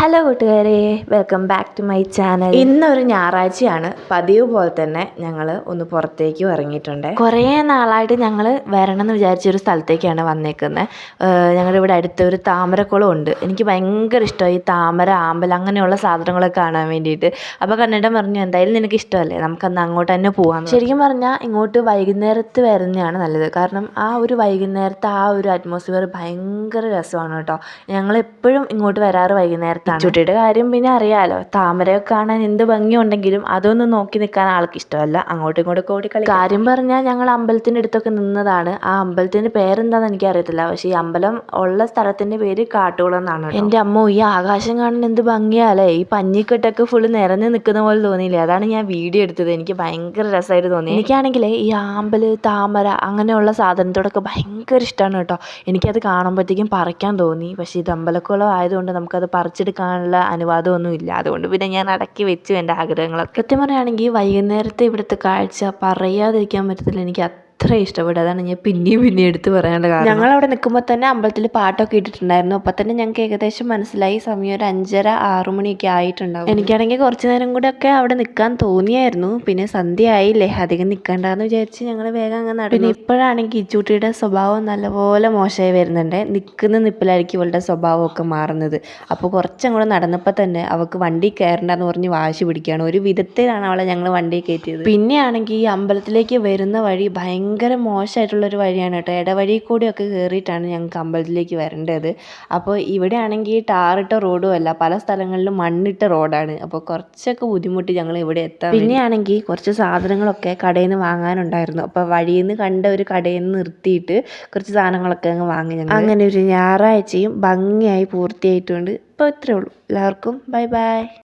Hello കൂട്ടുകാരെ. Welcome back to my channel ഇന്നൊരു ഞായറാഴ്ചയാണ്. പതിവ് പോലെ തന്നെ ഞങ്ങൾ ഒന്ന് പുറത്തേക്ക് ഇറങ്ങിയിട്ടുണ്ട്. കുറേ നാളായിട്ട് ഞങ്ങൾ വരണം എന്ന് വിചാരിച്ചൊരു സ്ഥലത്തേക്കാണ് വന്നേക്കുന്നത് ഞങ്ങളുടെ ഇവിടെ അടുത്തൊരു താമരക്കുളം ഉണ്ട്. എനിക്ക് ഭയങ്കര ഇഷ്ടമായി ഈ താമര ആമ്പൽ അങ്ങനെയുള്ള സാധനങ്ങളൊക്കെ കാണാൻ വേണ്ടിയിട്ട്. അപ്പോൾ കണ്ണിടം പറഞ്ഞു എന്തായാലും നിനക്ക് ഇഷ്ടമല്ലേ? നമുക്കന്ന് അങ്ങോട്ട് തന്നെ പോകാം ശരിക്കും പറഞ്ഞാൽ ഇങ്ങോട്ട് വൈകുന്നേരത്ത് വരുന്നതാണ് നല്ലത്. കാരണം ആ ഒരു വൈകുന്നേരത്തെ ആ ഒരു അറ്റ്മോസ്ഫിയർ ഭയങ്കര രസമാണ് കേട്ടോ. ഞങ്ങൾ എപ്പോഴും ഇങ്ങോട്ട് വരാറ് വൈകുന്നേരത്താണ് ചുട്ടിയുടെ കാര്യം പിന്നെ അറിയാലോ. താമരയൊക്കെ കാണാൻ എന്ത് ഭംഗിയുണ്ടെങ്കിലും അതൊന്നും നോക്കി നിൽക്കാൻ ആൾക്ക് ഇഷ്ടമല്ല. അങ്ങോട്ടും ഇങ്ങോട്ടും ഓടി കളി കാര്യം പറഞ്ഞാൽ ഞങ്ങൾ അമ്പലത്തിന്റെ അടുത്തൊക്കെ നിന്നതാണ്. ആ അമ്പലത്തിന്റെ പേരെന്താണെന്ന് എനിക്കറിയത്തില്ല. പക്ഷേ ഈ അമ്പലം ഉള്ള സ്ഥലത്തിന്റെ പേര് കാട്ടുകുളം എന്നാണ് എന്റെ അമ്മ ഈ ആകാശം കാണാൻ എന്ത് ഭംഗിയാലേ. ഈ പഞ്ഞിക്കെട്ടൊക്കെ ഫുൾ നിറഞ്ഞു നിൽക്കുന്ന പോലെ തോന്നിയില്ലേ? അതാണ് ഞാൻ വീഡിയോ എടുത്തത്. എനിക്ക് ഭയങ്കര രസമായിട്ട് തോന്നി. എനിക്കാണെങ്കിൽ ഈ ആമ്പൽ താമര അങ്ങനെയുള്ള സാധനത്തോടൊക്കെ ഭയങ്കര ഇഷ്ടമാണ് കേട്ടോ. എനിക്കത് കാണുമ്പോഴത്തേക്കും പറിക്കാൻ തോന്നി. പക്ഷേ ഇത് അമ്പലക്കുളം ആയതുകൊണ്ട് നമുക്കത് പറിച്ചെടുക്കാനുള്ള അനുവാദമൊന്നും ഇല്ല അതുകൊണ്ട് പിന്നെ ഞാൻ അടക്കി വെച്ചു എന്റെ ആഗ്രഹങ്ങളൊക്കെ. സത്യം പറയുകയാണെങ്കിൽ വൈകുന്നേരത്തെ ഇവിടുത്തെ കാഴ്ച പറയാതിരിക്കാൻ പറ്റത്തില്ല. എനിക്ക് അത്ര ഇഷ്ടപ്പെട്ടു അതാണ് ഞാൻ പിന്നെയും പിന്നെയും എടുത്ത് പറയാനുള്ള കാരണം. ഞങ്ങൾ അവിടെ നിൽക്കുമ്പോൾ തന്നെ അമ്പലത്തിൽ പാട്ടൊക്കെ ഇട്ടിട്ടുണ്ടായിരുന്നു. അപ്പം തന്നെ ഞങ്ങൾക്ക് ഏകദേശം മനസ്സിലായി. സമയം ഒരു അഞ്ചര ആറു മണിയൊക്കെ ആയിട്ടുണ്ടാവും. എനിക്കാണെങ്കിൽ കുറച്ച് നേരം കൂടെ ഒക്കെ അവിടെ നിൽക്കാൻ തോന്നിയായിരുന്നു. പിന്നെ സന്ധ്യ ആയില്ലേ അധികം നിൽക്കണ്ടെന്ന് വിചാരിച്ച് ഞങ്ങൾ വേഗം അങ്ങ് നടന്നു. പിന്നെ ഇപ്പോഴാണെങ്കിൽ ഇച്ചൂട്ടിയുടെ സ്വഭാവം നല്ലപോലെ മോശമായി വരുന്നുണ്ട്. നിൽക്കുന്ന നിപ്പിലായിരിക്കും ഇവളുടെ സ്വഭാവമൊക്കെ മാറുന്നത്. അപ്പോൾ കുറച്ചങ്ങോട്ട് നടന്നപ്പോൾ തന്നെ അവൾക്ക് വണ്ടി കയറണ്ടെന്ന് പറഞ്ഞ് വാശി പിടിക്കുകയാണ്. ഒരു വിധത്തിലാണ് അവളെ ഞങ്ങൾ വണ്ടി കയറ്റിയത്. പിന്നെയാണെങ്കിൽ ഈ അമ്പലത്തിലേക്ക് വരുന്ന വഴി ഭയങ്കര മോശമായിട്ടുള്ളൊരു വഴിയാണ് കേട്ടോ. ഇടവഴി കൂടിയൊക്കെ കയറിയിട്ടാണ് ഞങ്ങൾക്ക് അമ്പലത്തിലേക്ക് വരേണ്ടത്. അപ്പോൾ ഇവിടെ ആണെങ്കിൽ ടാറിട്ട റോഡും അല്ല പല സ്ഥലങ്ങളിലും മണ്ണിട്ട റോഡാണ്. അപ്പോൾ കുറച്ചൊക്കെ ബുദ്ധിമുട്ടി ഞങ്ങൾ ഇവിടെ എത്താം പിന്നെയാണെങ്കിൽ കുറച്ച് സാധനങ്ങളൊക്കെ കടയിൽ നിന്ന് വാങ്ങാനുണ്ടായിരുന്നു. അപ്പോൾ വഴിയിൽ നിന്ന് കണ്ട ഒരു കടയിൽ നിന്ന് നിർത്തിയിട്ട് കുറച്ച് സാധനങ്ങളൊക്കെ അങ്ങ് വാങ്ങി ഞങ്ങൾ അങ്ങനെ ഒരു ഞായറാഴ്ചയും ഭംഗിയായി പൂർത്തിയായിട്ടുണ്ട്. ഇപ്പോൾ ഇത്രയേ ഉള്ളൂ. എല്ലാവർക്കും ബൈ ബൈ.